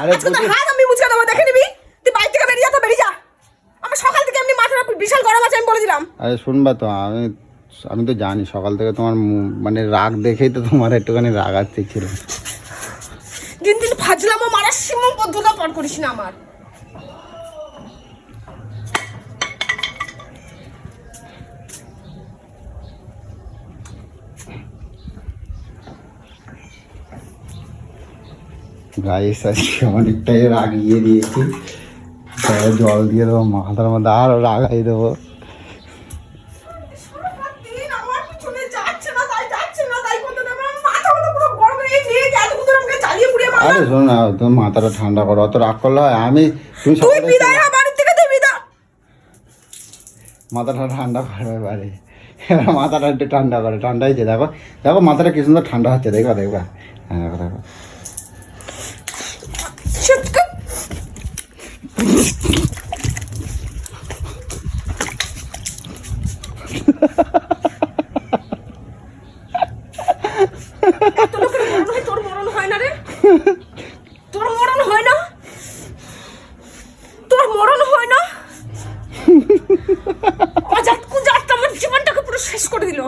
আরে হাত আমি মুচকে দেবো দেখে নিবি? তুই থেকে বেরিয়ে যা তো বেরিয়ে যা। আমার সকাল থেকে এমনি মাথাটা বিশাল গরম আছে আমি বলেছিলাম আরে শুনবা তো আমি আমি তো জানি সকাল থেকে তোমার মানে রাগ দেখেই তো তোমার একটুখানি রাগ আসতে ছিল। দিন দিন ফাজলামো মারার সীমা পদ্ধতি পার করিস না আমার। গাইস আজকে অনেকটাই রাগিয়ে দিয়েছি। গায়ে জল দিয়ে দেবো মাথার মধ্যে আরও রাগাই দেবো। গিয়ে আরে শোনো না তুমি মাথাটা ঠান্ডা করো অত রাগ করলে হয়। আমি তুমি মাথাটা ঠান্ডা করবে এবারে। এবার মাথাটা একটু ঠান্ডা করে ঠান্ডা হয়েছে দেখো। দেখো মাথাটা কি সুন্দর ঠান্ডা হচ্ছে দেখবা দেখবা। হ্যাঁ দেখো দেখো সত্যি এত লোকের মরণ হয় তোর মরণ হয় না? রে তোর মরণ হয় না? তোর মরণ হয় না অজাত কুজাত আমার জীবনটাকে পুরো শেষ করে দিল।